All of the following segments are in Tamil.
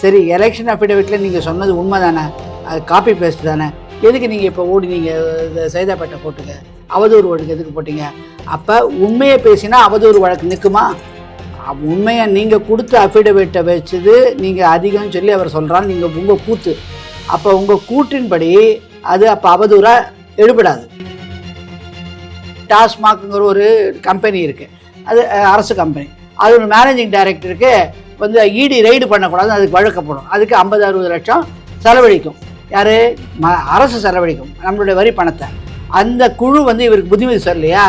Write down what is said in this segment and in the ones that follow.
சரி எலெக்ஷன் அஃபிடவிட்டில் நீங்கள் சொன்னது உண்மை தானே அது காப்பி பேஸ்ட் தானே? எதுக்கு நீங்கள் இப்போ ஓடி நீங்கள் சைதாப்பேட்டை போட்டுங்க அவதூறு வழக்கு எதுக்கு போட்டீங்க? அப்போ உண்மையை பேசினா அவதூறு வழக்கு நிற்குமா? உண்மையை நீங்கள் கொடுத்த அஃபிடவிட்டை வச்சது நீங்கள் அதிகம்னு சொல்லி அவர் சொல்கிறார் நீங்கள் உங்கள் கூத்து. அப்போ உங்கள் கூற்றின்படி அது அப்போ அவதூறாக எழுபடாது டாஸ்மாக்ங்கிற ஒரு கம்பெனி இருக்குது அது அரசு கம்பெனி அது ஒரு மேனேஜிங் டைரக்டருக்கு வந்து இடி ரைடு பண்ணக்கூடாது அதுக்கு வழக்கப்படும். அதுக்கு ஐம்பது அறுபது லட்சம் செலவழிக்கும். யார்? ம அரசு செலவழிக்கும் நம்மளுடைய வரி பணத்தை. அந்த குழு வந்து இவருக்கு புத்திமதி சொல்லலையா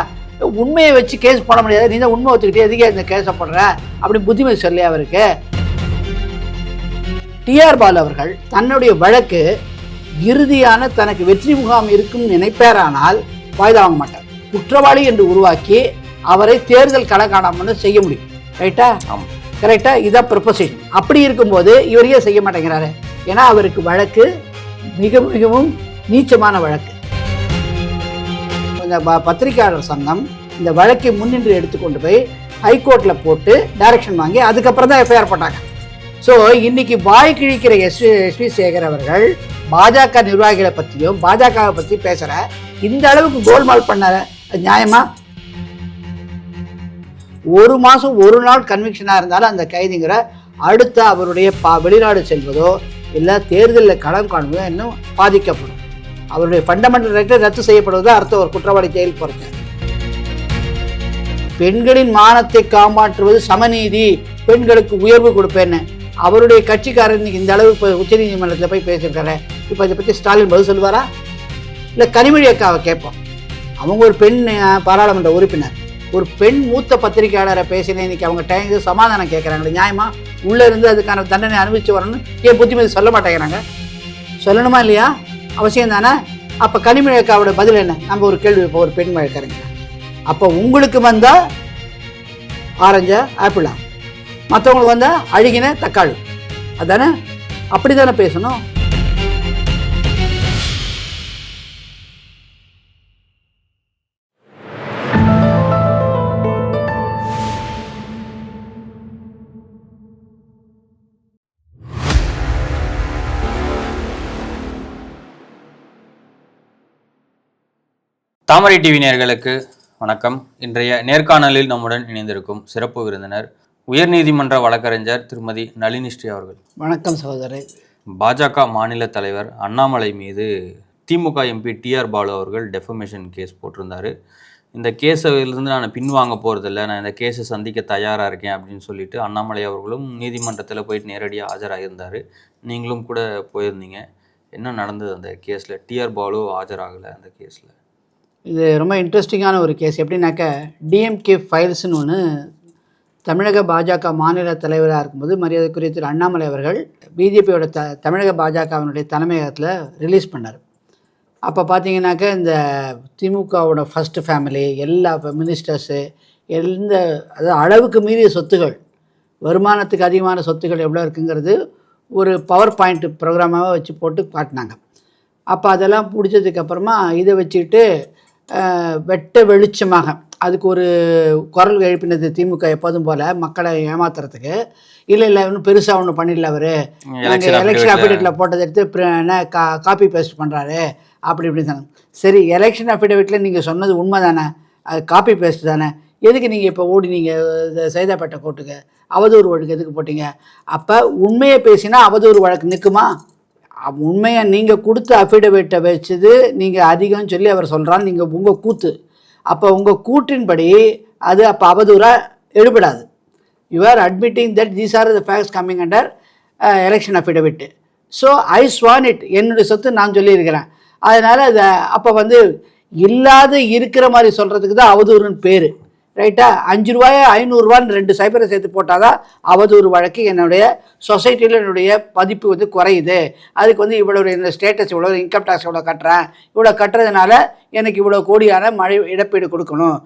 உண்மையை வச்சு கேஸ் போட முடியாது. நீ தான் உண்மை ஒத்துக்கிட்டே எதுக்கே இந்த கேஸை போடுற? அப்படி புத்திமதி சொல்லலையா அவருக்கு? டிஆர் பாலு அவர்கள் தன்னுடைய வழக்கு இறுதியான தனக்கு வெற்றி முகாம் இருக்கும் நினைப்பேரானால் வாய்தா வாங்க மாட்டார். குற்றவாளி என்று உருவாக்கி அவரை தேர்தல் களக்காணாமல் செய்ய முடியும். ரைட்டா ஆமாம் கரெக்டாக இதான் ப்ரொபோசிஷன் அப்படி இருக்கும்போது இவரையே செய்ய மாட்டேங்கிறாரு? ஏன்னா அவருக்கு வழக்கு மிக மிகவும் நீச்சமான வழக்கு. இந்த ப- பத்திரிக்கையாளர் சங்கம் இந்த வழக்கை முன்னின்று எடுத்துக்கொண்டு போய் ஹைகோர்ட்டில் போட்டு டைரக்ஷன் வாங்கி அதுக்கப்புறம் தான் எஃப்ஐஆர் போட்டாங்க. ஸோ இன்னைக்கு வாய் கிழிக்கிற எஸ் எஸ்வி சேகர் அவர்கள் பாஜக நிர்வாகிகளை பற்றியும் பாஜகவை பற்றி பேசுகிற இந்த அளவுக்கு கோல்மால் பண்ண அது ஒரு மாதம் ஒரு நாள் கன்விக்ஷனாக இருந்தாலும் அந்த கைதிங்கிற அடுத்த அவருடைய பா வெளிநாடு செல்வதோ இல்லை தேர்தலில் களம் காணுவதோ இன்னும் பாதிக்கப்படும். அவருடைய ஃபண்டமெண்டல் ரைட்டை ரத்து செய்யப்படுவதோ அர்த்தம் ஒரு குற்றவாளி ஜெயில் போகிறது பெண்களின் மானத்தை காப்பாற்றுவது சமநீதி. பெண்களுக்கு உயர்வு கொடுப்பேன்னு. அவருடைய கட்சிக்காரன் இந்த அளவு இப்போ உச்சநீதிமன்றத்தில் போய் பேசியிருக்காரு. இப்போ இதை பற்றி ஸ்டாலின் பதில் சொல்லுவாரா? இல்லை கனிமொழி அக்காவை கேட்போம். அவங்க ஒரு பெண் பாராளுமன்ற உறுப்பினர். ஒரு பெண் மூத்த பத்திரிகையாளரை பேசினேன். இன்னைக்கு அவங்க டைம் சமாதானம் கேட்குறாங்களே நியாயமா? உள்ளே இருந்து அதுக்கான தண்டனை அனுபவிச்சு வரணும்னு ஏன் புத்திமதி சொல்ல மாட்டேங்கிறாங்க? சொல்லணுமா இல்லையா? அவசியம் தானே? அப்போ கனிமொழி அக்காவோட பதில் என்ன? நம்ம ஒரு கேள்வி இப்போ ஒரு பெண் வழக்கறிஞர். அப்போ உங்களுக்கு வந்தால் ஆரஞ்சா ஆப்பிளா மற்றவங்களுக்கு வந்தால் அழுகின தக்காளி. அதானே? அப்படி தானே பேசணும்? தாமரை டிவி நேயர்களுக்கு வணக்கம். இன்றைய நேர்காணலில் நம்முடன் இணைந்திருக்கும் சிறப்பு விருந்தினர் உயர்நீதிமன்ற வழக்கறிஞர் திருமதி நளினி ஸ்ரீ அவர்கள். வணக்கம் சகோதரர். பாஜக மாநில தலைவர் அண்ணாமலை மீது திமுக எம்பி டிஆர் பாலு அவர்கள் டெஃபமேஷன் கேஸ் போட்டிருந்தாரு. இந்த கேஸிலிருந்து நான் பின்வாங்க போகிறதில்ல நான் இந்த கேஸை சந்திக்க தயாராக இருக்கேன் அப்படின்னு சொல்லிட்டு அண்ணாமலை அவர்களும் நீதிமன்றத்தில் போயிட்டு நேரடியாக ஆஜராகியிருந்தார் நீங்களும் கூட போயிருந்தீங்க. என்ன நடந்தது அந்த கேஸில் டிஆர் பாலு ஆஜராகலை அந்த கேஸில் இது ரொம்ப இன்ட்ரெஸ்டிங்கான ஒரு கேஸ் எப்படின்னாக்க டிஎம்கே ஃபைல்ஸ்னு ஒன்று தமிழக பாஜக மாநில தலைவராக இருக்கும்போது மரியாதைக்குரிய திரு அண்ணாமலை அவர்கள் பிஜேபியோட த தமிழக பாஜகவினுடைய தலைமையகத்தில் ரிலீஸ் பண்ணார். அப்போ பார்த்தீங்கன்னாக்க இந்த திமுகவோட ஃபஸ்ட்டு ஃபேமிலி எல்லா மினிஸ்டர்ஸு எந்த அதாவது அளவுக்கு மீறிய சொத்துகள் வருமானத்துக்கு அதிகமான சொத்துகள் எவ்வளோ இருக்குங்கிறது ஒரு பவர் பாயிண்ட் ப்ரோக்ராமாகவே வச்சு போட்டு காட்டினாங்க. அப்போ அதெல்லாம் பிடிச்சதுக்கப்புறமா இதை வச்சுக்கிட்டு வெட்ட வெளிச்சமாக. அதுக்கு ஒரு குரல் எழுப்பினது திமுக எப்போதும் போல் மக்களை ஏமாத்துறதுக்கு. இல்லை இல்லை ஒன்றும் பெருசாக ஒன்றும் பண்ணிடல அவர். Election எலெக்ஷன் அஃபிடேட்டில் போட்டதை எடுத்து என்ன கா காப்பி பேஸ்ட் பண்ணுறாரு அப்படி இப்படி சொன்னாங்க. சரி எலெக்ஷன் அஃபிடேவிட்டில் நீங்கள் சொன்னது உண்மை தானே அது காப்பி பேஸ்ட் தானே? எதுக்கு நீங்கள் இப்போ ஓடி நீங்கள் சைதாப்பேட்டை கோர்ட்டுக்கு? அவதூறு வழக்கு எதுக்கு போட்டீங்க? அப்போ உண்மையை பேசினா அவதூறு வழக்கு நிற்குமா உண்மையை நீங்கள் கொடுத்த அஃபிடவிட்டை வச்சது நீங்கள் அதிகம்னு சொல்லி அவர் சொல்கிறான் நீங்கள் உங்கள் கூத்து. அப்போ உங்கள் கூற்றின்படி அது அப்போ அவதூறாக எடுபடாது you are admitting that these are the facts coming under election affidavit so I sworn it என்னுடைய சொத்து நான் சொல்லியிருக்கிறேன். அதனால் அதை அப்போ வந்து இல்லாத இருக்கிற மாதிரி சொல்கிறதுக்கு தான் அவதூறுன்னு பேர். ரைட்டா? அஞ்சு ரூபாய் ஐநூறுரூவான்னு ரெண்டு சைபரை சேர்த்து போட்டால் தான் அவதூறு வழக்கு என்னுடைய சொசைட்டியில் என்னுடைய பதிப்பு வந்து குறையுது. அதுக்கு வந்து இவ்வளோ இந்த ஸ்டேட்டஸ் இவ்வளோ இன்கம் டேக்ஸ் இவ்வளோ கட்டுறேன். இவ்வளோ கட்டுறதுனால எனக்கு இவ்வளோ கோடியான மழை இழப்பீடு கொடுக்கணும்.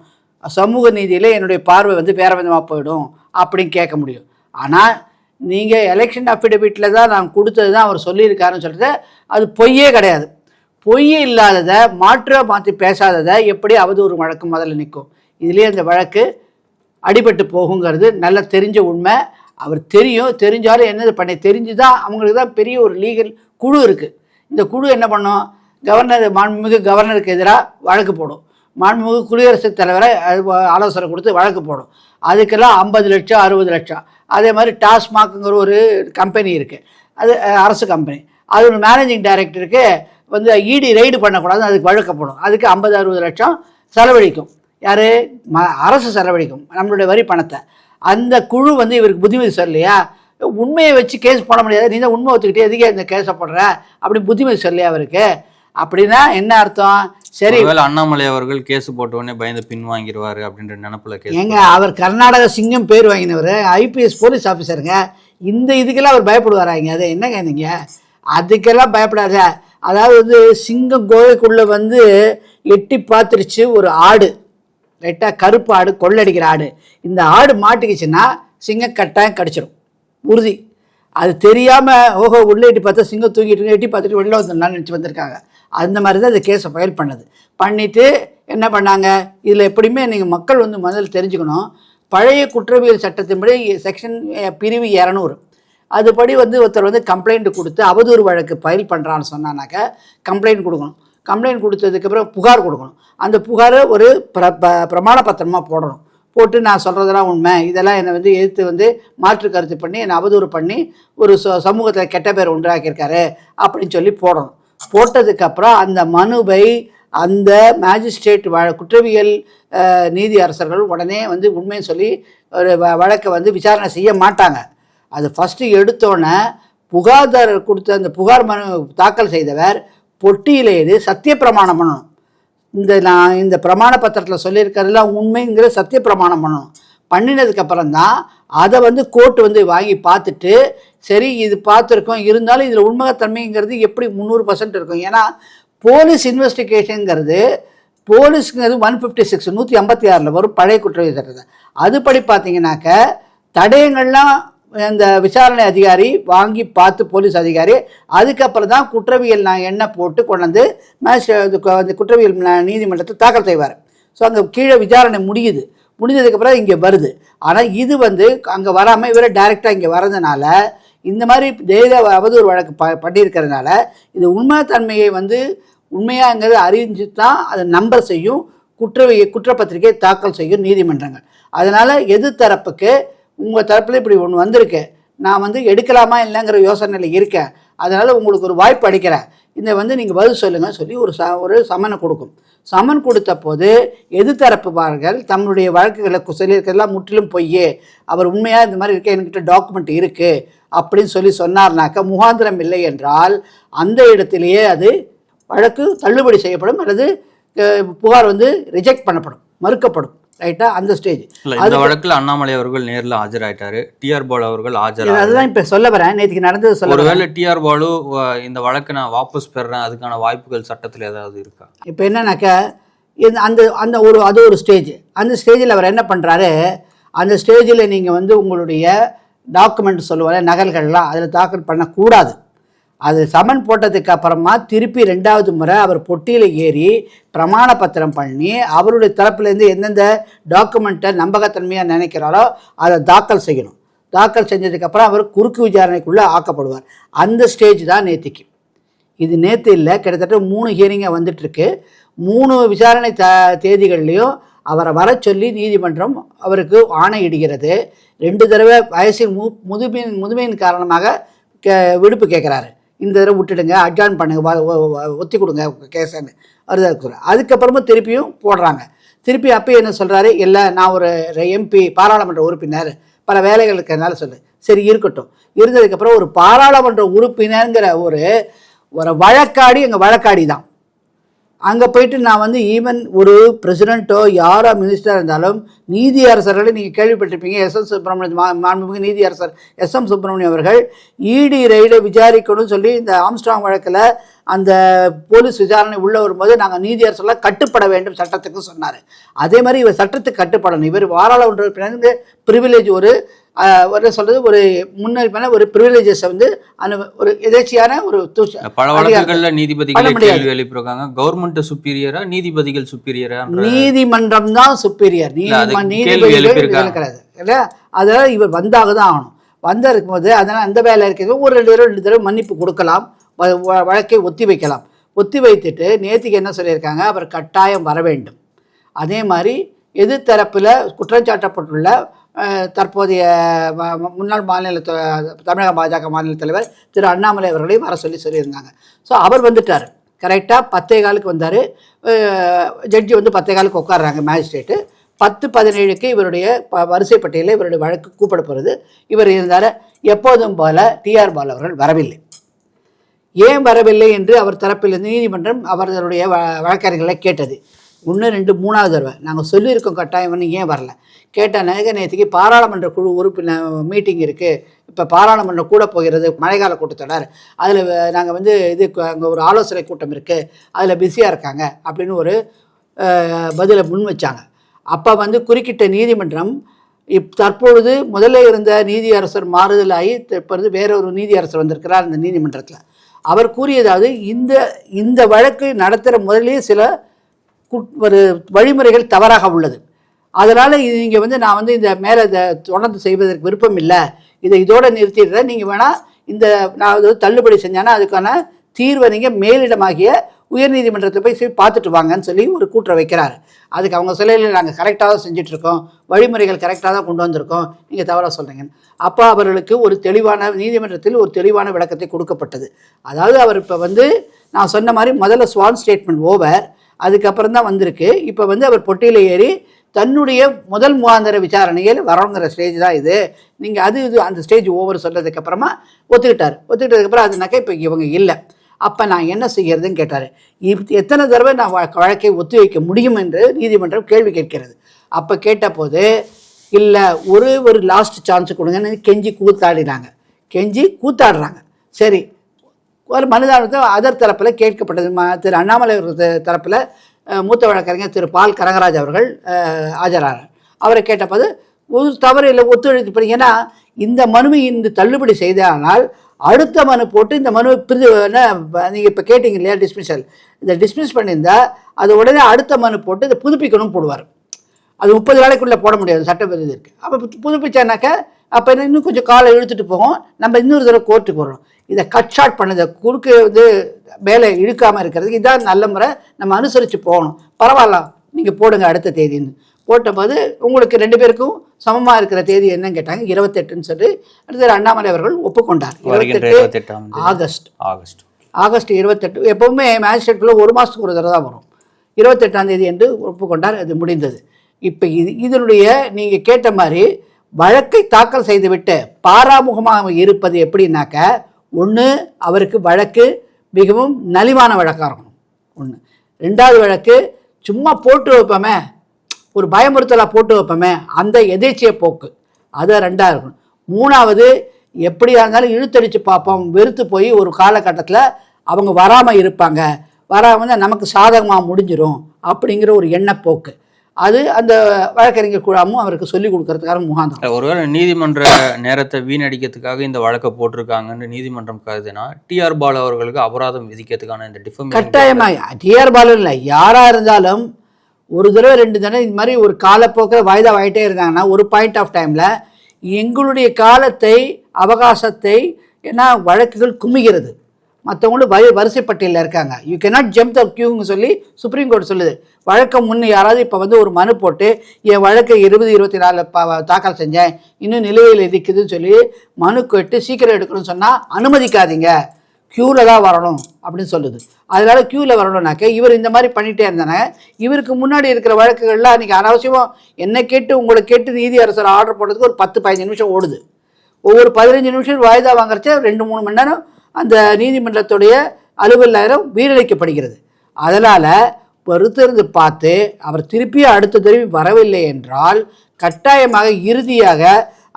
சமூக நீதியில் என்னுடைய பார்வை வந்து வேறு விதமாக போயிடும் அப்படின்னு கேட்க முடியும். ஆனால் நீங்கள் எலெக்ஷன் அஃபிடவிட்டில் தான் நான் கொடுத்தது தான் அவர் சொல்லியிருக்காருன்னு சொல்லிட்டு அது பொய்யே கிடையாது. பொய்யே இல்லாததை மாற்ற மாற்றி பேசாததை எப்படி அவதூறு வழக்கு முதல்ல நிற்கும்? இதுலேயே அந்த வழக்கு அடிபட்டு போகுங்கிறது நல்லா தெரிஞ்ச உண்மை. அவர் தெரியும் தெரிஞ்சாலும் என்னது பண்ண தெரிஞ்சு தான் அவங்களுக்கு தான் பெரிய ஒரு லீகல் குழு இருக்குது இந்த குழு என்ன பண்ணும்? கவர்னர் மாண்புமிகு கவர்னருக்கு எதிராக வழக்கு போடும். மாண்புமிகு குடியரசுத் தலைவரை அது ஆலோசனை கொடுத்து வழக்கு போடும். அதுக்கெல்லாம் ஐம்பது லட்சம் அறுபது லட்சம். அதே மாதிரி டாஸ்மாக்ங்கிற ஒரு கம்பெனி இருக்குது அது அரசு கம்பெனி. அது ஒரு மேனேஜிங் டைரக்டருக்கு வந்து இடி ரைடு பண்ணக்கூடாது அதுக்கு வழக்கப்படும் அதுக்கு ஐம்பது அறுபது லட்சம் செலவழிக்கும். யார்? ம அரசு செலவழிக்கும் நம்மளுடைய வரி பணத்தை. அந்த குழு வந்து இவருக்கு புத்திமதி சொல்லலையா உண்மையை வச்சு கேஸ் போட முடியாது. நீ தான் உண்மை ஒத்துக்கிட்டே எதுக்கே இந்த கேஸை போடுற? அப்படி புத்திமதி சொல்லலையா அவருக்கு? அப்படின்னா என்ன அர்த்தம்? சரி. அண்ணாமலை அவர்கள் கேஸ் போட்ட உடனே பயந்து பின் வாங்கிடுவாரு அப்படின்ற நினைப்புல கேஸ் ஏங்க அவர் கர்நாடக சிங்கம் பேர் வாங்கினவர் ஐபிஎஸ் போலீஸ் ஆஃபீஸருங்க இந்த இதுக்கெல்லாம் அவர் பயப்படுவாராங்க அது என்னங்க நீங்க? அதுக்கெல்லாம் பயப்படாத. அதாவது வந்து சிங்கம் கோவைக்குள்ளே வந்து எட்டி பார்த்துருச்சு ஒரு ஆடு. ரைட்டாக கருப்பு ஆடு கொள்ளடிக்கிற ஆடு. இந்த ஆடு மாட்டிக்கிச்சுன்னா சிங்கம் கட்டாயம் கடிச்சிடும் உறுதி. அது தெரியாமல் ஓஹோ உள்ளே எட்டி பார்த்தா சிங்கம் தூங்கிட்டு எட்டி பார்த்துட்டு வெளில வந்துடலாம்னு நினச்சி வந்திருக்காங்க. அந்த மாதிரி தான் இந்த கேஸை ஃபைல் பண்ணது. பண்ணிவிட்டு என்ன பண்ணாங்க? இதில் எப்படியுமே நீங்கள் மக்கள் வந்து முதல்ல தெரிஞ்சுக்கணும். பழைய குற்றவியல் சட்டத்தின்படி செக்ஷன் பிரிவு இரநூறு. அதுபடி வந்து ஒருத்தர் வந்து கம்ப்ளைண்ட் கொடுத்து அவதூறு வழக்கு ஃபைல் பண்ணுறான்னு சொன்னானாக்க கம்ப்ளைண்ட் கொடுக்கணும். கம்ப்ளைண்ட் கொடுத்ததுக்கப்புறம் புகார் கொடுக்கணும். அந்த புகாரை ஒரு பிர ப- பிரமாண பத்திரமாக போடணும். போட்டு நான் சொல்கிறதெல்லாம் உண்மை. இதெல்லாம் என்னை வந்து எதிர்த்து வந்து மாற்று கருத்து பண்ணி என்னை அவதூறு பண்ணி ஒரு ச சமூகத்தில் கெட்ட பேர் உண்டாக்கியிருக்காரு அப்படின்னு சொல்லி போடணும். போட்டதுக்கப்புறம் அந்த மனுவை அந்த மேஜிஸ்ட்ரேட் வ குற்றவியல் நீதி அரசர்கள் உடனே வந்து உண்மையை சொல்லி ஒரு வ- வழக்கை வந்து விசாரணை செய்ய மாட்டாங்க. அது ஃபஸ்ட்டு எடுத்தோன்னே புகார்தாரர் கொடுத்த அந்த புகார் மனு தாக்கல் செய்தவர் பொட்டியில் எழுதி சத்திய பிரமாணம் பண்ணணும். இந்த நான் இந்த பிரமாண பத்திரத்தில் சொல்லியிருக்கிறதுலாம் உண்மைங்கிற சத்திய பிரமாணம் பண்ணணும். பண்ணினதுக்கப்புறம் தான் அதை வந்து கோர்ட்டு வந்து வாங்கி பார்த்துட்டு சரி இது பார்த்துருக்கோம். இருந்தாலும் இதில் உண்மகத்தன்மைங்கிறது எப்படி முந்நூறு பர்சன்ட் இருக்கும்? ஏன்னா போலீஸ் இன்வெஸ்டிகேஷனுங்கிறது போலீஸுங்கிறது ஒன் ஃபிஃப்டி சிக்ஸ் நூற்றி ஐம்பத்தி ஆறில் வரும் பழைய குற்றவியல் சட்டத்தை. அதுபடி பார்த்தீங்கன்னாக்க தடயங்கள்லாம் இந்த விசாரணை அதிகாரி வாங்கி பார்த்து போலீஸ் அதிகாரி அதுக்கப்புறம் தான் குற்றவியல் நான் எண்ணெய் போட்டு கொண்டு வந்து அந்த குற்றவியல் ந- நீதிமன்றத்தை தாக்கல் செய்வார். ஸோ அங்கே கீழே விசாரணை முடியுது. முடிஞ்சதுக்கப்புறம் இங்கே வருது. ஆனால் இது வந்து அங்கே வராமல் இவரை டைரெக்டாக இங்கே வரதுனால இந்த மாதிரி தெய்வ அவதூறு வழக்கு ப பண்ணியிருக்கிறதுனால இது உண்மைத்தன்மையை வந்து உண்மையாங்கிறது அறிஞ்சு தான் அதை நம்பர் செய்யும் குற்றவிய குற்றப்பத்திரிகை தாக்கல் செய்யும் நீதிமன்றங்கள். அதனால் எது தரப்புக்கு உங்கள் தரப்பில் இப்படி ஒன்று வந்திருக்கு. நான் வந்து எடுக்கலாமா இல்லைங்கிற யோசனையில் இருக்கேன். அதனால் உங்களுக்கு ஒரு வாய்ப்பு அடிக்கிறேன் இதை வந்து நீங்கள் பதில் சொல்லுங்கள் சொல்லி ஒரு ச ஒரு சமனை கொடுக்கும். சமன் கொடுத்த போது எதிர்த்தரப்புவார்கள் தம்முடைய வழக்குகளை கு- சொல்லியிருக்கிறதெல்லாம் முற்றிலும் பொய்யே. அவர் உண்மையாக இந்த மாதிரி இருக்க? என்கிட்ட டாக்குமெண்ட் இருக்குது அப்படின்னு சொல்லி சொன்னார்னாக்க முகாந்திரம் இல்லை என்றால் அந்த இடத்திலேயே அது வழக்கு தள்ளுபடி செய்யப்படும் அல்லது புகார் வந்து ரிஜெக்ட் பண்ணப்படும் மறுக்கப்படும். ரைட்டா? அந்த ஸ்டேஜ். இந்த வழக்குல அண்ணாமலை அவர்கள் நேர்ல ஆஜராயிட்டாரு. டிஆர் பாலு அவர்கள் ஆஜரா அதுதான் இப்போ சொல்ல வரேன். நேற்றுக்கு நடந்தது சொல்ல ஒருவேளை டிஆர் பாலு இந்த வழக்கை நான் வாபஸ் பெறேன். அதுக்கான வாய்ப்புகள் சட்டத்துல ஏதாவது இருக்கா? இப்போ என்னன்னாக்கா இந்த அந்த அந்த ஒரு அது ஒரு ஸ்டேஜ். அந்த ஸ்டேஜில் அவர் என்ன பண்ணுறாரு அந்த ஸ்டேஜில் நீங்கள் வந்து உங்களுடைய டாக்குமெண்ட் சொல்லுவாங்க நகல்கள்லாம். அதில் தாக்கல் பண்ணக்கூடாது. அது சமன் போட்டதுக்கு அப்புறமா திருப்பி ரெண்டாவது முறை அவர் பொட்டியில் ஏறி பிரமாண பத்திரம் பண்ணி அவருடைய தரப்புலேருந்து எந்தெந்த டாக்குமெண்ட்டை நம்பகத்தன்மையாக நினைக்கிறாரோ அதை தாக்கல் செய்யணும். தாக்கல் செஞ்சதுக்கப்புறம் அவர் குறுக்கு விசாரணைக்குள்ளே ஆக்கப்படுவார். அந்த ஸ்டேஜ் தான் நேத்திக்கு. இது நேற்று இல்லை கிட்டத்தட்ட மூணு ஹியரிங்காக வந்துட்டுருக்கு. மூணு விசாரணை த தேதிகள்லையும் அவரை வர சொல்லி நீதிமன்றம் அவருக்கு ஆணையிடுகிறது ரெண்டு தடவை வயசின் மு முதுமையின் முதுமையின் காரணமாக கே விடுப்பு கேட்குறாரு. இந்த தடவை விட்டுடுங்க அட்ஜாயின் பண்ணுங்க ஒத்தி கொடுங்க கேஸன்னு வருதா சொல்கிறேன் அதுக்கப்புறமா திருப்பியும் போடுறாங்க. திருப்பி அப்போ என்ன சொல்கிறாரு இல்லை நான் ஒரு எம்பி பாராளுமன்ற உறுப்பினர் பல வேலைகள் இருக்கிறதுனால சொல்லு. சரி இருக்கட்டும். இருந்ததுக்கப்புறம் ஒரு பாராளுமன்ற உறுப்பினருங்கிற ஒரு ஒரு வழக்காடி எங்கள் வழக்காடி தான் அங்கே போயிட்டு நான் வந்து ஈவன் ஒரு பிரசிடெண்ட்டோ யாரோ மினிஸ்டராக இருந்தாலும் நீதி அரசர்களை நீங்கள் கேள்விப்பட்டிருப்பீங்க. எஸ். எம். சுப்பிரமணியம் மாண்புமிகு நீதி அரசர் எஸ். எம். சுப்பிரமணியம் அவர்கள் இடி ரைடை விசாரிக்கணும்னு சொல்லி இந்த ஆம்ஸ்ட்ராங் வழக்கில் அந்த போலீஸ் விசாரணை உள்ள வரும்போது நாங்கள் நீதி அரசெல்லாம் கட்டுப்பட வேண்டும் சட்டத்துக்கு சொன்னார். அதே மாதிரி இவர் சட்டத்துக்கு கட்டுப்படணும். இவர் பாராளுமன்ற உறுப்பினருக்கு பிரிவிலேஜ் ஒரு என்ன சொல்கிறது ஒரு முன்னறிப்பான ஒரு ப்ரிவிலேஜஸை வந்து அனு ஒரு எதேச்சியான ஒரு பல வழக்குகள்ல நீதிபதிகளே. கேள்வி எழுப்பியிருக்காங்க. கவர்மெண்ட் சுப்பீரியரா நீதிபதிகள் சுப்பீரியரா நீதிமன்றம் தான் சுப்பீரியர் நீதிபதிகள் எழுப்பியிருக்காங்க. இதுல கிடையாது இல்லை அதனால் இவர் வந்தாக தான் ஆகணும். வந்த இருக்கும்போது அதனால் அந்த வேலை இருக்கிறது. ஒரு ரெண்டு தடவை ரெண்டு தடவை மன்னிப்பு கொடுக்கலாம். வழக்கை ஒத்தி வைக்கலாம். ஒத்தி வைத்துட்டு நேத்திக்கு என்ன சொல்லியிருக்காங்க? அவர் கட்டாயம் வர வேண்டும். அதே மாதிரி எதிர்த்தரப்பில் குற்றஞ்சாட்டப்பட்டுள்ள அஹ், தற்போதைய முன்னாள் மாநில தமிழக பாஜக மாநில தலைவர் திரு அண்ணாமலை அவர்களையும் வர சொல்லி சொல்லியிருந்தாங்க. ஸோ அவர் வந்துட்டார். கரெக்டாக பத்தே காலுக்கு வந்தார். ஜட்ஜி வந்து பத்தே காலுக்கு உட்காடுறாங்க மேஜிஸ்ட்ரேட்டு பத்து பதினேழுக்கு இவருடைய ப வரிசை பட்டியலில் இவருடைய வழக்கு கூப்பிட போகிறது இவர் இருந்தார். எப்போதும் போல டிஆர் பால் அவர்கள் வரவில்லை. ஏன் வரவில்லை என்று அவர் தரப்பிலிருந்து நீதிமன்றம் அவர்களுடைய வ வழக்கறிஞர்களை கேட்டது. ஒன்று ரெண்டு மூணாவது தடவை. நாங்கள் சொல்லியிருக்கோம் கட்டாயம் ஏன் வரல. கேட்ட நேக நேற்றுக்கு பாராளுமன்ற குழு உறுப்பினர் மீட்டிங் இருக்குது இப்போ பாராளுமன்றம் கூட போகிறது மழைக்கால கூட்டத்தொடர். அதில் நாங்கள் வந்து இது அங்கே ஒரு ஆலோசனை கூட்டம் இருக்குது அதில் பிஸியாக இருக்காங்க அப்படின்னு ஒரு பதிலை முன் வச்சாங்க. அப்போ வந்து குறுக்கிட்ட நீதிமன்றம் இப் தற்பொழுது முதல்ல இருந்த நீதியரசர் மாறுதலாகி தற்பொழுது வேற ஒரு நீதியரசர் வந்திருக்கிறார் இந்த நீதிமன்றத்தில். அவர் கூறியதாவது இந்த இந்த வழக்கு நடத்துகிற முதலே சில ஒரு வழிமுறைகள் தவறாக உள்ளது. அதனால் இது நீங்கள் வந்து நான் வந்து இந்த மேலே இதை தொடர்ந்து செய்வதற்கு விருப்பம் இல்லை. இதை இதோடு நிறுத்திடுறேன். நீங்கள் வேணால் இந்த நான் இது தள்ளுபடி செஞ்சானா அதுக்கான தீர்வை நீங்கள் மேலிடமாகிய உயர்நீதிமன்றத்தில் போய் போய் பார்த்துட்டு வாங்கன்னு சொல்லி ஒரு கூற்றை வைக்கிறார். அதுக்கு அவங்க சிலையில் நாங்கள் கரெக்டாக தான் செஞ்சிட்ருக்கோம் வழிமுறைகள் கரெக்டாக தான் கொண்டு வந்திருக்கோம். நீங்கள் தவறாக சொல்கிறீங்க அப்போ அவர்களுக்கு ஒரு தெளிவான நீதிமன்றத்தில் ஒரு தெளிவான விளக்கத்தை கொடுக்கப்பட்டது. அதாவது அவர் இப்போ வந்து நான் சொன்ன மாதிரி முதல்ல ஸ்வான் ஸ்டேட்மெண்ட் ஓவர் அதுக்கப்புறம் தான் வந்திருக்கு. இப்போ வந்து அவர் பொட்டியில் ஏறி தன்னுடைய முதல் முகாந்திர விசாரணையில் வரணுங்கிற ஸ்டேஜ் தான் இது. நீங்கள் அது இது அந்த ஸ்டேஜ் ஓவர் சொன்னதுக்கப்புறமா ஒத்துக்கிட்டார். ஒத்துக்கிட்டதுக்கப்புறம் அதுனாக்கா இப்போ இவங்க இல்லை. அப்போ நான் என்ன செய்கிறதுன்னு கேட்டார். இப் எத்தனை தடவை நான் வழக்கை ஒத்தி வைக்க முடியும் என்று நீதிமன்றம் கேள்வி கேட்கிறது. அப்போ கேட்டபோது இல்லை ஒரு ஒரு லாஸ்ட் சான்ஸ் கொடுங்கன்னு கெஞ்சி கூத்தாடினாங்க. கெஞ்சி கூத்தாடுறாங்க. சரி ஒரு மனுதானத்தை அதர் தரப்பில் கேட்கப்பட்டது. திரு அண்ணாமலை அவர்கள் தரப்பில் மூத்த வழக்கறிஞர் திரு பால் கனகராஜ் அவர்கள் ஆஜரானார். அவரை கேட்டபோது ஒரு தவறு இல்லை ஒத்துழைப்பு ஏன்னா இந்த மனுவை இந்த தள்ளுபடி செய்தானால் அடுத்த மனு போட்டு இந்த மனுவை பிரிது நீங்கள் இப்போ கேட்டிங்க இல்லையா டிஸ்மிஷல் இந்த டிஸ்மிஸ் பண்ணியிருந்தால் அது உடனே அடுத்த மனு போட்டு இதை புதுப்பிக்கணும் போடுவார். அது முப்பது நாளைக்குள்ளே போட முடியாது சட்டவிரோதி இருக்குது அப்போ புதுப்பிச்சானாக்க அப்போ இன்னும் கொஞ்சம் காலை இழுத்துட்டு போகும். நம்ம இன்னொரு தடவை கோர்ட்டுக்கு வரோம் இதை கட் ஷார்ட் பண்ணதை குறுக்கு வந்து வேலை இழுக்காமல் இருக்கிறதுக்கு இதான் நல்ல முறை நம்ம அனுசரித்து போகணும். பரவாயில்ல நீங்கள் போடுங்க அடுத்த தேதின்னு. போட்டபோது உங்களுக்கு ரெண்டு பேருக்கும் சமமாக இருக்கிற தேதி என்னன்னு கேட்டாங்க. இருபத்தெட்டுன்னு சொல்லி அடுத்தது அண்ணாமலை அவர்கள் ஒப்புக்கொண்டார். இருபத்தெட்டு ஆகஸ்ட். ஆகஸ்ட். ஆகஸ்ட் இருபத்தெட்டு. எப்பவுமே மேஜிஸ்ட்ரேட்குள்ளே ஒரு மாதத்துக்கு ஒரு தடவை தான் வரும். இருபத்தெட்டாம் தேதி என்று ஒப்புக்கொண்டார். அது முடிந்தது. இப்போ இது இதனுடைய நீங்கள் கேட்ட மாதிரி வழக்கை தாக்கல் செய்துவிட்டு பாராமுகமாக இருப்பது எப்படின்னாக்க ஒன்று அவருக்கு வழக்கு மிகவும் நலிவான வழக்காக இருக்கணும் ஒன்று ரெண்டாவது வழக்கு சும்மா போட்டு வைப்போமே ஒரு பயமுறுத்தலாக போட்டு வைப்போமே அந்த எதேச்சிய போக்கு. அது ரெண்டாக இருக்கணும். மூணாவது எப்படியா இருந்தாலும் இழுத்தடிச்சு பார்ப்போம் வெறுத்து போய் ஒரு காலகட்டத்தில் அவங்க வராமல் இருப்பாங்க. வராமல் நமக்கு சாதகமாக முடிஞ்சிடும் அப்படிங்கிற ஒரு எண்ணப்போக்கு. அது அந்த வழக்கறிஞர் குழாமும் அவருக்கு சொல்லிக் கொடுக்கறதுக்கான முகாந்தம் ஒருவேளை நீதிமன்ற நேரத்தை வீணடிக்கிறதுக்காக இந்த வழக்கை போட்டிருக்காங்கன்னு நீதிமன்றம் கருதுனா டிஆர் பாலு அவர்களுக்கு அபராதம் விதிக்கிறதுக்கான இந்த டிஃபமேஷன் கட்டாயமாக டிஆர் பாலு இல்லை யாராக இருந்தாலும் ஒரு தடவை ரெண்டு தடவை இந்த மாதிரி ஒரு காலப்போக்கில் வாய்தா வாங்கிட்டே இருந்தாங்கன்னா ஒரு பாயிண்ட் ஆஃப் டைமில் எங்களுடைய காலத்தை அவகாசத்தை ஏன்னா வழக்குகள் குமிகிறது மற்றவங்களும் வரி வரிசை பட்டியலில் இருக்காங்க யூ கேனாட் ஜம்ப் த கியூன்னு சொல்லி சுப்ரீம் கோர்ட் சொல்லுது. வழக்கம் முன்னே யாராவது இப்போ வந்து ஒரு மனு போட்டு என் வழக்கை இருபது இருபத்தி நாலு தாக்கல் செஞ்சேன். இன்னும் நிலுவையில் இருக்குதுன்னு சொல்லி மனு கேட்டு சீக்கிரம் எடுக்கணும்னு சொன்னால் அனுமதிக்காதீங்க. க்யூவில் தான் வரணும். அப்படின்னு சொல்லுது. அதனால் க்யூவில் வரணும்னாக்க இவர் இந்த மாதிரி பண்ணிகிட்டே இருந்தானே இவருக்கு முன்னாடி இருக்கிற வழக்குகள்லாம் அன்றைக்கி அனாவசியமாக என்னை கேட்டு உங்களை கேட்டு நீதி அரசர் ஆர்டர் போடுறதுக்கு ஒரு பத்து பதினஞ்சு நிமிஷம் ஓடுது. ஒவ்வொரு பதினஞ்சு நிமிஷம் வாய்தா வாங்குறச்ச ரெண்டு மூணு மணி நேரம் அந்த நீதிமன்றத்துடைய அலுவல் நேரம் வீணடிக்கப்படுகிறது. அதனால் பொறுத்திருந்து பார்த்து அவர் திருப்பியும் அடுத்த தடவை வரவில்லை என்றால் கட்டாயமாக இறுதியாக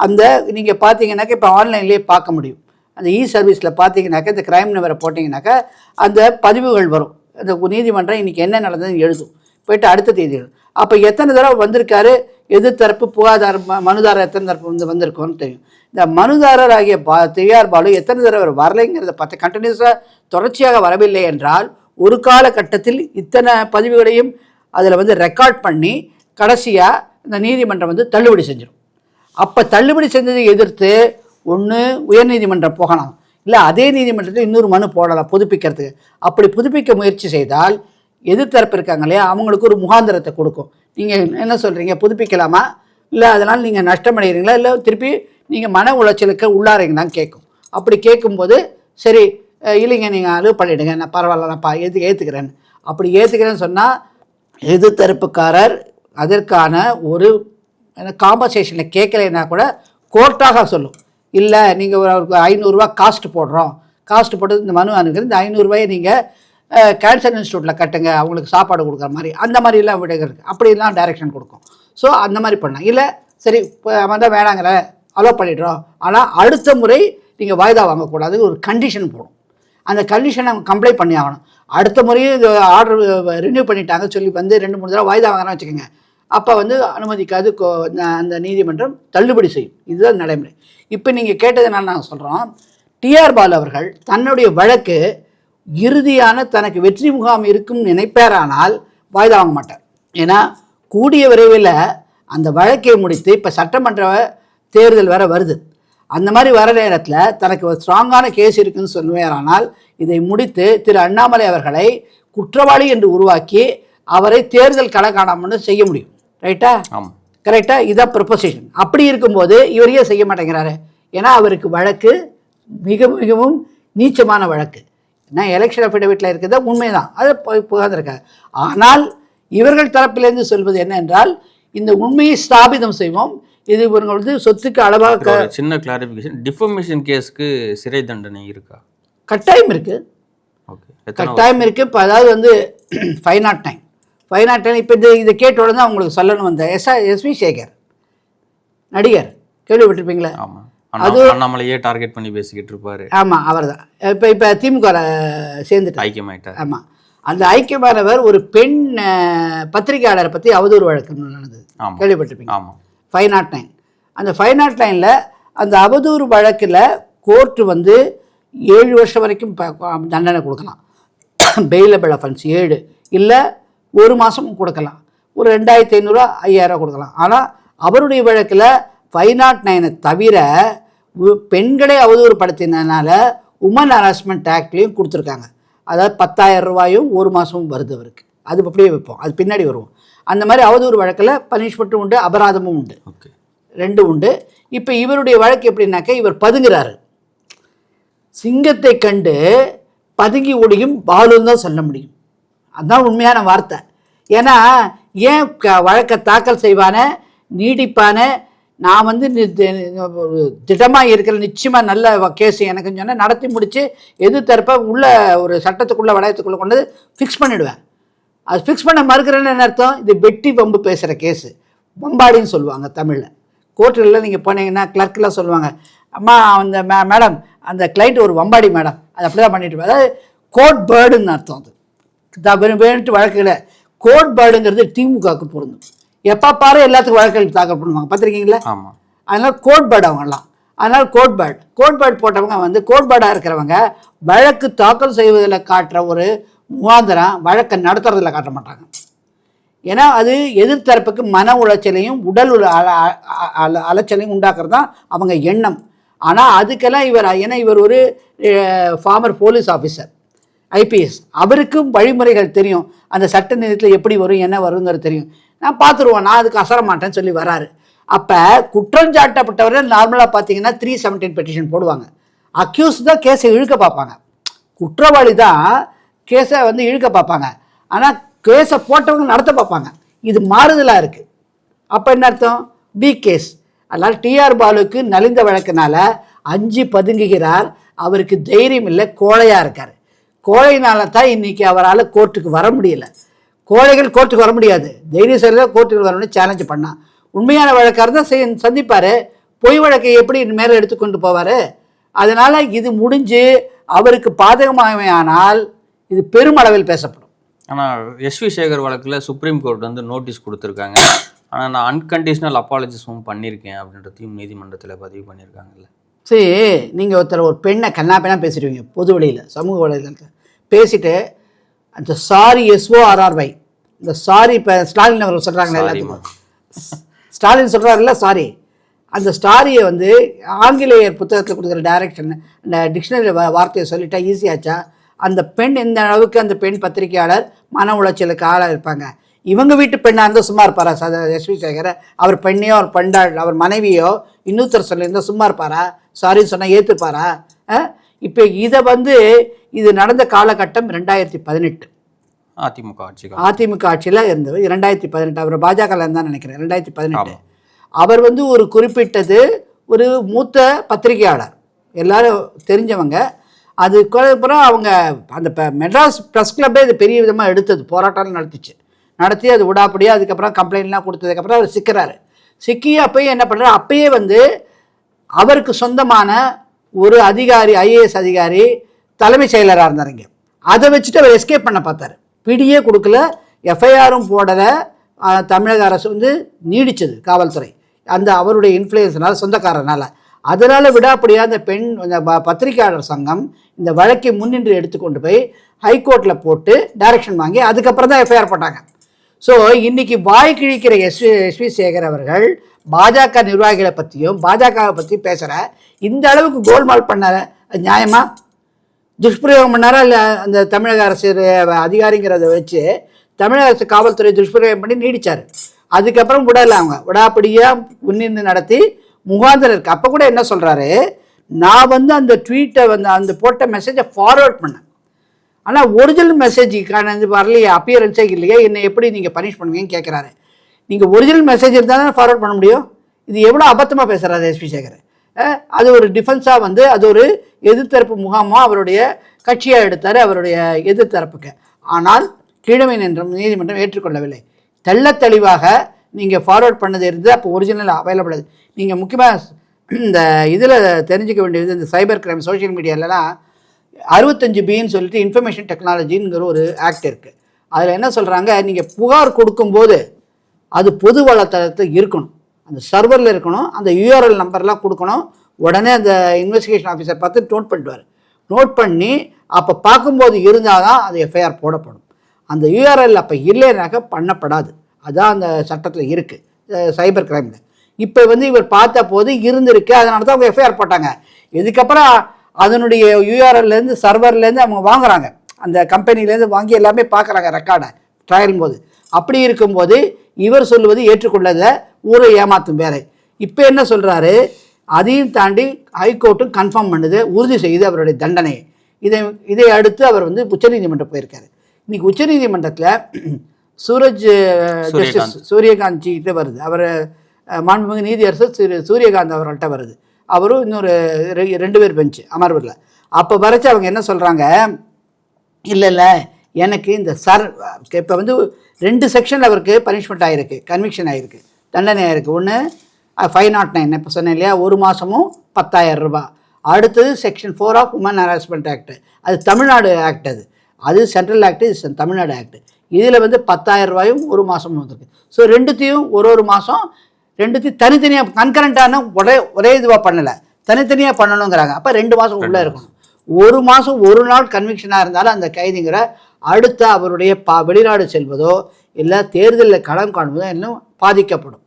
அந்த நீங்கள் பார்த்தீங்கன்னாக்கா இப்போ ஆன்லைன்லேயே பார்க்க முடியும். அந்த இ சர்வீஸில் பார்த்தீங்கன்னாக்கா இந்த கிரைம் நம்பரை போட்டிங்கனாக்கா அந்த பதிவுகள் வரும். அந்த நீதிமன்றம் இன்றைக்கி என்ன நடந்ததுன்னு எழுதும். போயிட்டு அடுத்த தேதி அப்போ எத்தனை தடவை வந்திருக்காரு? எதிர்த்தரப்பு புகாதார ம- மனுதாரர் எத்தனை தரப்பு வந்து வந்திருக்கோன்னு தெரியும். இந்த மனுதாரர் ஆகிய பா தியார் பாலு எத்தனை தடவை வரலைங்கிறத பார்த்து கண்டினியூஸாக தொடர்ச்சியாக வரவில்லை என்றால் ஒரு காலகட்டத்தில் இத்தனை பதிவுகளையும் அதில் வந்து ரெக்கார்ட் பண்ணி கடைசியாக இந்த நீதிமன்றம் வந்து தள்ளுபடி செஞ்சிடும் அப்போ தள்ளுபடி செஞ்சதை எதிர்த்து ஒன்று உயர்நீதிமன்றம் போகலாம். இல்லை அதே நீதிமன்றத்தில் இன்னொரு மனு போடலாம் புதுப்பிக்கிறதுக்கு. அப்படி புதுப்பிக்க முயற்சி செய்தால் எதிர்த்தரப்பு இருக்காங்க இல்லையா? அவங்களுக்கு ஒரு முகாந்திரத்தை கொடுக்கும். நீங்கள் என்ன சொல்கிறீங்க புதுப்பிக்கலாமா? இல்லை அதனால் நீங்கள் நஷ்டமடைகிறீங்களா? இல்லை திருப்பி நீங்கள் மன உளைச்சலுக்கு உள்ளாரீங்களான்னு கேட்கும் அப்படி கேட்கும்போது சரி இல்லைங்க நீங்கள் அலோவ் பண்ணிவிடுங்க நான் பரவாயில்ல நான் ஏற்று ஏற்றுக்கிறேன்னு அப்படி ஏற்றுக்கிறேன்னு சொன்னால் எது தரப்புக்காரர் அதற்கான ஒரு காம்பன்சேஷனில் கேட்கலைன்னா கூட கோர்ட்டாக சொல்லும். இல்லை நீங்கள் ஒரு அவருக்கு ஐநூறுரூவா காஸ்ட் போடுறோம். காஸ்ட் போட்டு இந்த மனு அனுப்புகிற இந்த ஐநூறுரூவாயை நீங்கள் கேன்சர் இன்ஸ்டியூட்டில் கட்டுங்க. அவங்களுக்கு சாப்பாடு கொடுக்குற மாதிரி. அந்த மாதிரிலாம் விட இருக்குது அப்படிலாம் டைரெக்ஷன் கொடுக்கும். ஸோ அந்த மாதிரி பண்ணலாம். இல்லை சரி இப்போ அவன் தான் வேணாங்கிற. அலோவ் பண்ணிடுறோம். ஆனால் அடுத்த முறை நீங்கள் வாய்தா வாங்கக்கூடாது ஒரு கண்டிஷன் போடும். அந்த கண்டிஷனை அவங்க கம்ப்ளைண்ட் பண்ணி ஆகணும். அடுத்த முறையும் இது ஆர்டர் ரினியூ பண்ணிட்டாங்க சொல்லி வந்து ரெண்டு மூணு தடவை வாய்தா வாங்குறோம்னு வச்சுக்கோங்க. அப்போ வந்து அனுமதிக்காது கோ- அந்த- நீதிமன்றம் தள்ளுபடி செய்யும். இதுதான் நடைமுறை. இப்போ நீங்கள் கேட்டதுனால நாங்கள் சொல்கிறோம் டிஆர் பாலு அவர்கள் தன்னுடைய வழக்கு இறுதியான தனக்கு வெற்றி முகாம் இருக்கும் நினைப்பாரானால் வாய்தா வாங்க மாட்டார். ஏன்னா கூடிய விரைவில் அந்த வழக்கை முடித்து இப்போ சட்டமன்ற தேர்தல் வேற வருது. அந்த மாதிரி வர நேரத்தில் தனக்கு ஒரு ஸ்ட்ராங்கான கேஸ் இருக்குன்னு சொல்லுவாரானால் இதை முடித்து திரு அண்ணாமலை அவர்களை குற்றவாளி என்று உருவாக்கி அவரை தேர்தல் கள காணாமல் செய்ய முடியும். ரைட்டா கரெக்டாக இதான் ப்ரொபோசிஷன் அப்படி இருக்கும்போது இவர் ஏன் செய்ய மாட்டேங்கிறாரு? ஏன்னா அவருக்கு வழக்கு மிக மிகவும் நீச்சமான வழக்கு. ஏன்னா எலெக்ஷன் அஃபிடவிட்டில் இருக்கிறது உண்மைதான். அதை புகார்ந்திருக்காரு. ஆனால் இவர்கள் தரப்பிலிருந்து சொல்வது என்ன என்றால் இந்த உண்மையை ஸ்தாபிதம் செய்வோம். இது இவங்க வந்து சொத்துக்கு அளவாக சின்ன கிளாரிஃபிகேஷன் டிஃபர்மேஷன் கேஸ்க்கு சிறை தண்டனை இருக்கா? கட்டாயம் இருக்குது கட்டாயம் இருக்குது இப்போ அதாவது வந்து five naught nine five naught nine இப்போ இது இதை கேட்ட உடனே தான் உங்களுக்கு சொல்லணும் வந்த எஸ் எஸ்வி சேகர் நடிகர். கேள்விப்பட்டிருப்பீங்களா? ஆமாம் அண்ணா அண்ணாமலையே டார்கெட் பண்ணி பேசிக்கிட்டு இருப்பாரு. ஆமாம் அவர் தான் இப்போ இப்போ திமுக சேர்ந்துட்டார். ஐக்கியமாயிட்டார். ஆமாம் அந்த ஐக்கியமானவர் ஒரு பெண் பத்திரிகையாளரை பற்றி அவதூறு வழக்கு நடந்தது. கேள்விப்பட்டிருப்பீங்க ஆமாம் ஃபைவ் நாட் நைன் அந்த ஃபைவ் நாட் நைனில் அந்த அவதூறு வழக்கில் கோர்ட்டு வந்து ஏழு வருஷம் வரைக்கும் ப- தண்டனை கொடுக்கலாம். பெயிலபிள் அஃபென்ஸ் ஏழு. இல்லை ஒரு மாதமும் கொடுக்கலாம். ஒரு ரெண்டாயிரத்தி ஐநூறுரூவா ஐயாயிரரூவா கொடுக்கலாம். ஆனால் அவருடைய வழக்கில் ஃபைவ் நாட் நைனை தவிர பெண்களை அவதூறு அவதூறுப்படுத்தினதுனால உமன் ஹராஸ்மெண்ட் ஆக்ட்லேயும் கொடுத்துருக்காங்க. அதாவது பத்தாயிரம் ரூபாயும் ஒரு மாதமும் வருது அவருக்கு. அது அப்படியே வைப்போம். அது பின்னாடி வருவோம். அந்த மாதிரி அவதூறு வழக்கில் பனிஷ்மெண்ட்டும் உண்டு அபராதமும் உண்டு. ஓகே. ரெண்டு உண்டு. இப்போ இவருடைய வழக்கு எப்படின்னாக்க இவர் பதுங்குறாரு. சிங்கத்தை கண்டு பதுங்கி ஓடியும் பாலுன்னு தான் சொல்ல முடியும். அதுதான் உண்மையான வார்த்தை. ஏன்னா ஏன் க வழக்கை தாக்கல் செய்வானே நீடிப்பானே நான் வந்து திடமாக இருக்கிற நிச்சயமாக நல்ல கேஸ் எனக்கு சொன்னால் நடத்தி முடித்து எது தரப்ப உள்ள ஒரு சட்டத்துக்குள்ள வளையத்துக்குள்ளே கொண்டு ஃபிக்ஸ் பண்ணிடுவேன். அது ஃபிக்ஸ் பண்ண மறுக்கிறேன்னு என்ன அர்த்தம்? இது வெட்டி பம்பு பேசுகிற கேஸு பம்பாடின்னு சொல்லுவாங்க தமிழில். கோர்ட்டில் நீங்கள் போனீங்கன்னா கிளர்க்கெலாம் சொல்லுவாங்க அம்மா அந்த மே மேடம் அந்த கிளைண்ட் ஒரு வம்பாடி மேடம். அது அப்படி தான் பண்ணிட்டு. அதாவது கோட் பேர்டுன்னு அர்த்தம் அது. வேணுட்டு வழக்குல கோட் பேர்டுங்கிறது திமுகவுக்கு பொருந்தும். எப்போ பாரு எல்லாத்துக்கும் வழக்குகள் தாக்கல் பண்ணுவாங்க. பார்த்துருக்கீங்களா? ஆமாம் அதனால் கோட் பேர்டு அவங்கெல்லாம் அதனால் கோட் பேர்டு கோட் பேர்டு போட்டவங்க வந்து கோட் பேர்டாக இருக்கிறவங்க வழக்கு தாக்கல் செய்வதில் காட்டுற ஒரு முகாந்திரம் வழக்கை நடத்துறதில் காட்ட மாட்டாங்க. ஏன்னா அது எதிர்த்தரப்புக்கு மன உளைச்சலையும் உடல் உல- அல- அ- அல- அலைச்சலையும் உண்டாக்குறது தான் அவங்க எண்ணம். ஆனால் அதுக்கெல்லாம் இவர் ஏன்னா இவர் ஒரு ஃபார்மர் போலீஸ் ஆஃபீஸர் ஐபிஎஸ் அவருக்கும் வழிமுறைகள் தெரியும். அந்த சட்ட நிலையத்தில் எப்படி வரும் என்ன வருங்கிறது தெரியும். நான் பார்த்துருவோம். நான் அதுக்கு அசர மாட்டேன்னு சொல்லி வராரு. அப்போ குற்றம் நார்மலாக பார்த்தீங்கன்னா த்ரீ செவன்டீன் பெட்டிஷன் போடுவாங்க. அக்யூஸ் தான் கேஸை இழுக்க பார்ப்பாங்க. குற்றவாளி தான் கேஸை வந்து இழுக்க பார்ப்பாங்க. ஆனால் கேஸை போட்டவங்க நடத்த பார்ப்பாங்க. இது மாறுதலாக இருக்குது அப்போ என்ன அர்த்தம்? பி கேஸ் அதனால் டிஆர் பாலுக்கு நலிந்த வழக்கினால அஞ்சு பதுங்குகிறார். அவருக்கு தைரியம் இல்லை கோழையாக இருக்கார். கோழையினால தான் இன்றைக்கி அவரால் கோர்ட்டுக்கு வர முடியல. கோழைகள் கோர்ட்டுக்கு வர முடியாது. தைரியசாலியாக கோர்ட்டுக்கு வரணும்னு சேலஞ்சு பண்ணான். உண்மையான வழக்காக தான் செய் சந்திப்பார். பொய் வழக்கை எப்படி மேலே எடுத்துக்கொண்டு போவார்? அதனால் இது முடிஞ்சு அவருக்கு பாதகமாகவே ஆனால் இது பெருமளவில் பேசப்படும். ஆனால் எஸ்வி சேகர் வழக்கில் சுப்ரீம் கோர்ட் வந்து நோட்டீஸ் கொடுத்துருக்காங்க. ஆனால் நான் அன்கண்டிஷனல் அப்பாலஜிஸும் பண்ணியிருக்கேன் அப்படின்றதையும் நீதிமன்றத்தில் பதிவு பண்ணியிருக்காங்கல்ல சரி நீங்கள் ஒருத்தர் ஒரு பெண்ணை கண்ணாப்பினா பேசிடுவீங்க பொது வழியில் சமூக வலைதளத்தில். பேசிட்டு அந்த சாரி எஸ்ஓஆர்ஆர்ஒய் இந்த சாரி இப்போ ஸ்டாலின் அவர் சொல்கிறாங்களே Sorry, எல்லாத்துக்கும். ஸ்டாலின் சொல்கிறாருல்ல சாரி. அந்த ஸ்டாரியை வந்து ஆங்கிலேயர் புத்தகத்தில் கொடுக்குற டைரக்ஷன் இந்த டிக்ஷனரி வார்த்தையை சொல்லிட்டா ஈஸியாச்சா அந்த பெண் எந்த அளவுக்கு அந்த பெண் பத்திரிகையாளர் மன உளைச்சலுக்கு ஆளாக இருப்பாங்க. இவங்க வீட்டு பெண்ணாக இருந்தால் சும்மா இருப்பாரா? சத எஸ்வி சேகர் அவர் பெண்ணையோ அவர் பெண்டாள் அவர் மனைவியோ இன்னொருத்தர் சொல்லியிருந்தா சும்மா இருப்பாரா? சாரி சொன்னால் ஏற்றுப்பாரா இப்போ இதை வந்து இது நடந்த காலகட்டம் ரெண்டாயிரத்தி பதினெட்டு. அதிமுக ஆட்சி. அதிமுக ஆட்சியில் இருந்தவர் இரண்டாயிரத்தி பதினெட்டு. அவர் பாஜக தான் நினைக்கிறேன். ரெண்டாயிரத்தி பதினெட்டு. அவர் வந்து ஒரு குறிப்பிட்டது ஒரு மூத்த பத்திரிகையாளர். எல்லாரும் தெரிஞ்சவங்க. அதுக்கப்புறம் அவங்க அந்த ப- மெட்ராஸ் ப்ரெஸ் கிளப்பே இது பெரிய விதமாக எடுத்தது போராட்டம் நடத்துச்சு. நடத்தி அது விடாப்படியாக அதுக்கப்புறம் கம்ப்ளைண்ட்லாம் கொடுத்ததுக்கப்புறம் அவர் சிக்கிறாரு. சிக்கி அப்போயே என்ன பண்ணுறாரு அப்பயே வந்து அவருக்கு சொந்தமான ஒரு அதிகாரி ஐஏஎஸ் அதிகாரி தலைமைச் செயலராக இருந்தார் இங்கே. அதை வச்சுட்டு அவர் எஸ்கேப் பண்ண பார்த்தாரு. பிடியே கொடுக்கல எஃப்ஐஆரும் போடலை. தமிழக அரசு வந்து நீடித்தது காவல்துறை. அந்த அவருடைய இன்ஃப்ளூயன்ஸ்னால சொந்தக்காரனால் அதனால் விடாப்படியாக அந்த பெண் அந்த ப- பத்திரிகையாளர் சங்கம் இந்த வழக்கை முன்னின்று எடுத்துக்கொண்டு போய் ஹைகோர்ட்டில் போட்டு டைரக்ஷன் வாங்கி அதுக்கப்புறம் தான் எஃப்ஐஆர் போட்டாங்க. ஸோ இன்றைக்கி வாய் கிழிக்கிற எஸ் எஸ்வி சேகர் அவர்கள் பாஜக நிர்வாகிகளை பற்றியும் பாஜகவை பற்றி பேசுகிற இந்த அளவுக்கு கோல்மால் பண்ணார? அது நியாயமா? துஷ்பிரயோகம் பண்ணாரா? இல்லை அந்த தமிழக அரசு அதிகாரிங்கிறத வச்சு தமிழக அரசு காவல்துறை துஷ்பிரயோகம் பண்ணி நீடிச்சார். அதுக்கப்புறம் விடலை அவங்க. விடாப்படியாக முன்னின்று நடத்தி முகாந்திரம் இருக்குது அப்போ கூட என்ன சொல்கிறாரு நான் வந்து அந்த ட்வீட்டை வந்து அந்த போட்ட மெசேஜை ஃபார்வர்ட் பண்ணேன். ஆனால் ஒரிஜினல் மெசேஜுக்கான இது வரலையே அப்பியரன்ஸே இல்லையே என்னை எப்படி நீங்கள் பனிஷ் பண்ணுவீங்கன்னு கேட்குறாரு நீங்கள் ஒரிஜினல் மெசேஜ் இருந்தால் தானே ஃபார்வர்ட் பண்ண முடியும்? இது எவ்வளோ அபத்தமாக பேசுகிறாரு எஸ்பி சேகர் அது ஒரு டிஃபென்ஸாக வந்து அது ஒரு எதிர்த்தரப்பு முகாமாக அவருடைய கட்சியாக எடுத்தார் அவருடைய எதிர்த்தரப்புக்கு. ஆனால் கீழமை நின்றும் நீதிமன்றம் ஏற்றுக்கொள்ளவில்லை. தெள்ள தெளிவாக நீங்கள் ஃபார்வர்ட் பண்ணது இருந்து அப்போ ஒரிஜினல் அவைலபிள் நீங்கள் முக்கியமாக இந்த இதில் தெரிஞ்சுக்க வேண்டியது இந்த சைபர் கிரைம் சோஷியல் மீடியாலலாம் அறுபத்தஞ்சு பின்னு சொல்லிட்டு இன்ஃபர்மேஷன் டெக்னாலஜிங்கிற ஒரு ஆக்ட் இருக்குது அதில் என்ன சொல்கிறாங்க நீங்கள் புகார் கொடுக்கும்போது அது பொது வளத்தளத்தில் இருக்கணும். அந்த சர்வரில் இருக்கணும். அந்த யூஆர்எல் நம்பர்லாம் கொடுக்கணும். உடனே அந்த இன்வெஸ்டிகேஷன் ஆஃபீஸர் பார்த்து நோட் பண்ணிடுவார். நோட் பண்ணி அப்போ பார்க்கும்போது இருந்தால் தான் அது எஃப்ஐஆர் போடப்படும். அந்த யூஆர்எல் அப்போ இல்லைனாக்க பண்ணப்படாது. அதான் அந்த சட்டத்தில் இருக்குது சைபர் கிரைமில் இப்போ வந்து இவர் பார்த்த போது இருந்திருக்கு. அதனால தான் அவங்க எஃப்ஐஆர் போட்டாங்க. இதுக்கப்புறம் அதனுடைய யூஆர்எல்லேருந்து சர்வர்லேருந்து அவங்க வாங்குறாங்க. அந்த கம்பெனிலேருந்து வாங்கி எல்லாமே பார்க்குறாங்க ரெக்கார்டை ட்ரையல் போது. அப்படி இருக்கும்போது இவர் சொல்லுவது ஏற்றுக்கொள்ளத ஊரை ஏமாத்தும் வேலை. இப்போ என்ன சொல்கிறாரு அதையும் தாண்டி ஹைகோர்ட்டும் கன்ஃபார்ம் பண்ணுது உறுதி செய்து அவருடைய தண்டனையை. இதை இதை அடுத்து அவர் வந்து உச்சநீதிமன்றம் போயிருக்காரு. இன்றைக்கி உச்சநீதிமன்றத்தில் சூரஜ் ஜஸ்டிஸ் சூரியகாந்த். கிட்ட வருது. அவர் மாண்புமிகு நீதியரசர் திரு சூரியகாந்த் அவர்கள்ட்ட வருது. அவரும் இன்னொரு ரெண்டு பேர் பெஞ்சு அமர்வில். அப்போ வரைச்சு அவங்க என்ன சொல்கிறாங்க இல்லை இல்லை எனக்கு இந்த சர் இப்போ வந்து ரெண்டு செக்ஷன் அவருக்கு பனிஷ்மெண்ட் ஆகிருக்கு கன்விக்ஷன் ஆகிருக்கு தண்டனை ஆகிருக்கு ஒன்று ஃபைவ் நாட் நைன் இப்போ சொன்னேன் இல்லையா ஒரு மாதமும் பத்தாயிரம் ரூபாய். அடுத்தது section four of women harassment act. அது தமிழ்நாடு ஆக்ட் அது. அது சென்ட்ரல் ஆக்ட் இது தமிழ்நாடு ஆக்ட். இதில் வந்து பத்தாயிரம் ரூபாயும் ஒரு மாதமும் வந்திருக்கு. ஸோ ரெண்டுத்தையும் ஒரு ஒரு மாதம் ரெண்டுத்தையும் தனித்தனியாக கன்கரண்ட்டான ஒரே ஒரே இதுவாக பண்ணலை. தனித்தனியாக பண்ணணுங்கிறாங்க. அப்போ ரெண்டு மாதம் உள்ளே இருக்கணும். ஒரு மாதம் ஒரு நாள் கன்விக்ஷனாக இருந்தாலும் அந்த கைதிங்கிற அடுத்த அவருடைய பா வெளிநாடு செல்வதோ இல்லை தேர்தலில் களம் காணுவதோ இன்னும் பாதிக்கப்படும்.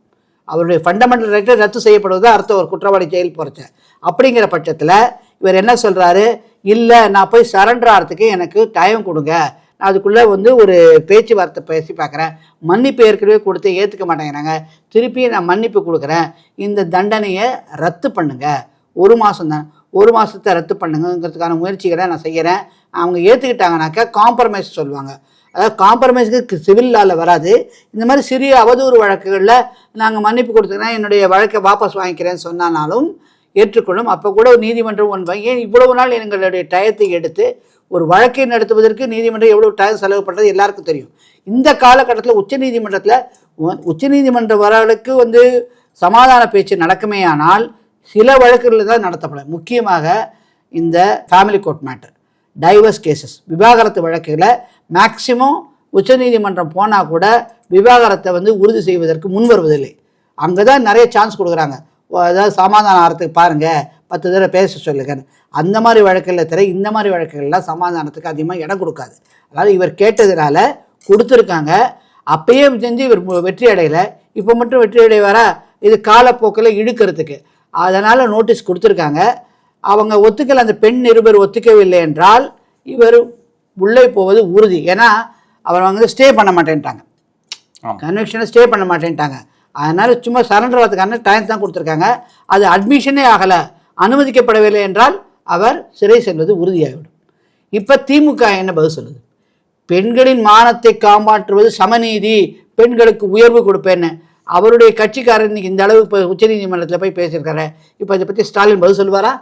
அவருடைய ஃபண்டமெண்டல் ரைட்டை ரத்து செய்யப்படுவதோ அர்த்தம் ஒரு குற்றவாளி ஜெயில் போகிறச்ச அப்படிங்கிற பட்சத்தில் இவர் என்ன சொல்கிறாரு இல்லை நான் போய் சரண்டர் ஆகிறதுக்கு எனக்கு டைம் கொடுங்க. அதுக்குள்ளே வந்து ஒரு பேச்சுவார்த்தை பேசி பார்க்குறேன். மன்னிப்பு ஏற்கனவே கொடுத்து ஏற்றுக்க மாட்டேங்கிறாங்க. திருப்பி நான் மன்னிப்பு கொடுக்குறேன். இந்த தண்டனையை ரத்து பண்ணுங்கள் ஒரு மாதம் தான். ஒரு மாதத்தை ரத்து பண்ணுங்கிறதுக்கான முயற்சிகளை நான் செய்கிறேன் அவங்க ஏற்றுக்கிட்டாங்கனாக்கா காம்ப்ரமைஸ் சொல்லுவாங்க. அதாவது காம்ப்ரமைஸுக்கு சிவில் லாவில் வராது. இந்த மாதிரி சிறிய அவதூறு வழக்குகளில் நாங்கள் மன்னிப்பு கொடுத்துக்கிறேன். என்னுடைய வழக்கை வாபஸ் வாங்கிக்கிறேன்னு சொன்னாலும் ஏற்றுக்கொள்ளும். அப்போ கூட ஒரு நீதிமன்றம் ஒன்று ஏன் இவ்வளவு நாள் எங்களுடைய டயத்தை எடுத்து ஒரு வழக்கை நடத்துவதற்கு நீதிமன்றம் எவ்வளோ டைம் செலவு பண்ணுறது எல்லாருக்கும் தெரியும். இந்த காலகட்டத்தில் உச்ச நீதிமன்றத்தில் உச்ச நீதிமன்ற வரலுக்கு வந்து சமாதான பேச்சு நடக்குமே ஆனால் சில வழக்குகளில் தான் நடத்தப்படும் முக்கியமாக இந்த family court matter divorce cases விவாகரத்து வழக்குகளை மேக்சிமம் உச்சநீதிமன்றம் போனால் கூட விவாகரத்தை வந்து உறுதி செய்வதற்கு முன் வருவதில்லை அங்கே தான் நிறைய சான்ஸ் கொடுக்குறாங்க. அதாவது சமாதானம் ஆகிறதுக்கு பாருங்கள் பத்து தடவை பேச சொல்லுங்கன்னு. அந்த மாதிரி வழக்குகளில் தவிர இந்த மாதிரி வழக்குகள்லாம் சமாதானத்துக்கு அதிகமாக இடம் கொடுக்காது. அதாவது இவர் கேட்டதுனால கொடுத்துருக்காங்க. அப்பயே செஞ்சு இவர் வெற்றி அடையலை. இப்போ மட்டும் வெற்றி அடைவாரா? இது காலப்போக்கில் இழுக்கிறதுக்கு. அதனால் நோட்டீஸ் கொடுத்துருக்காங்க. அவங்க ஒத்துக்கல அந்த பெண் நிருபர் ஒத்துக்கவில்லை என்றால் இவர் உள்ளே போவது உறுதி. ஏன்னா அவர் வந்து ஸ்டே பண்ண மாட்டேன்ட்டாங்க. கன்வெக்ஷனை ஸ்டே பண்ண மாட்டேன்ட்டாங்க. அதனால் சும்மா சரண்டர் ஆகிறதுக்கான டைம் தான் கொடுத்துருக்காங்க. அது அட்மிஷனே ஆகலை. அனுமதிக்கப்படவில்லை என்றால் அவர் சிறை செல்வது உறுதியாகிவிடும். இப்போ திமுக என்ன பதில் சொல்லுது? பெண்களின் மானத்தை காப்பாற்றுவது சமநீதி பெண்களுக்கு உயர்வு கொடுப்பேன்னு. அவருடைய கட்சிக்காரர் இன்னைக்கு இந்த அளவு இப்போ உச்சநீதிமன்றத்தில் போய் பேசியிருக்காரு. இப்போ இதை பற்றி ஸ்டாலின் பதில் சொல்லுவாரா?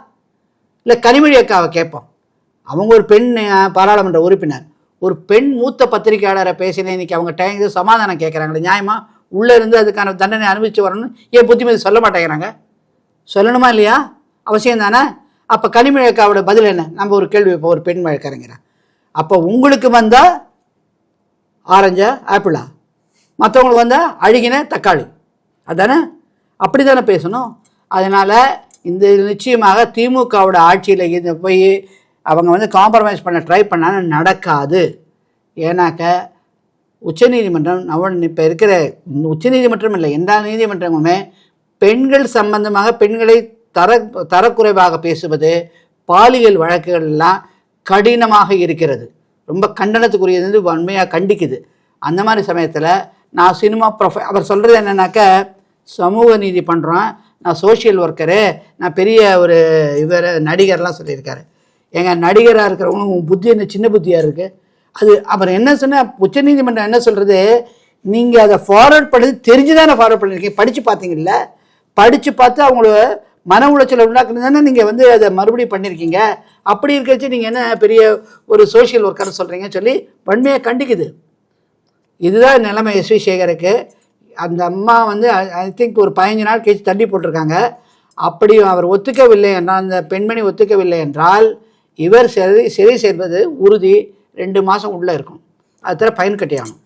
இல்லை கனிமொழி அக்காவை கேட்போம். அவங்க ஒரு பெண் பாராளுமன்ற உறுப்பினர். ஒரு பெண் மூத்த பத்திரிகையாளரை பேசினேன் இன்னைக்கு அவங்க டைம் சமாதானம் கேட்குறாங்களே நியாயமா? உள்ளே இருந்து அதுக்கான தண்டனை அனுபவித்து வரணும்னு ஏன் புத்திமதி சொல்ல மாட்டேங்கிறாங்க? சொல்லணுமா இல்லையா? அவசியம் தானே? அப்போ கனிமிழக்காவோட பதில் என்ன? நம்ம ஒரு கேள்வி இப்போ ஒரு பெண் வழக்கறிஞரன் அப்போ உங்களுக்கு வந்தால் ஆரஞ்சா ஆப்பிளா? மற்றவங்களுக்கு வந்தால் அழுகின தக்காளி. அதானே? அப்படி தானே பேசணும். அதனால் இந்த நிச்சயமாக திமுகவோட ஆட்சியில் இது போய் அவங்க வந்து காம்ப்ரமைஸ் பண்ண ட்ரை பண்ணாலும் நடக்காது. ஏன்னாக்க உச்சநீதிமன்றம் அவன் இப்போ இருக்கிற இந்த உச்சநீதிமன்றம் இல்லை எந்த நீதிமன்றமுமே பெண்கள் சம்பந்தமாக பெண்களை தர தரக்குறைவாக பேசுவது பாலியல் வழக்குகள் எல்லாம் கடினமாக இருக்கிறது. ரொம்ப கண்டனத்துக்குரியது வந்து வன்மையாக கண்டிக்குது. அந்த மாதிரி சமயத்தில் நான் சினிமா ப்ரொஃப அவர் சொல்கிறது என்னென்னாக்க சமூக நீதி பண்ணுறோம் நான் சோஷியல் ஒர்க்கரு நான் பெரிய ஒரு இவர் நடிகர்லாம் சொல்லியிருக்காரு. எங்கள் நடிகராக இருக்கிறவங்க உன் புத்தி என்ன சின்ன புத்தியாக இருக்குது அது அவர் என்ன சொன்ன உச்சநீதிமன்றம் என்ன சொல்கிறது நீங்கள் அதை ஃபார்வர்ட் பண்ணது தெரிஞ்சு தானே ஃபார்வர்ட் பண்ணியிருக்கீங்க படித்து பார்த்தீங்கல்ல? படித்து பார்த்து அவங்கள மன உளைச்சலை உண்டாக்குறது தானே நீங்கள் வந்து அதை மறுபடியும் பண்ணியிருக்கீங்க அப்படி இருக்கச்சு நீங்கள் என்ன பெரிய ஒரு சோஷியல் ஒர்க்கர் சொல்கிறீங்கன்னு சொல்லி வன்மையை கண்டிக்குது. இதுதான் நிலைமை எஸ்வி சேகருக்கு. அந்த அம்மா வந்து ஐ திங்க் ஒரு பதினஞ்சு நாள் கழிச்சு தள்ளி போட்டிருக்காங்க. அப்படி அவர் ஒத்துக்கவில்லை என்றால் அந்த பெண்மணி ஒத்துக்கவில்லை என்றால் இவர் சிறை சிறை சேர்வது உறுதி ரெண்டு மாதம் உள்ளே இருக்கும். அது தர பயன் கட்டியாகணும்.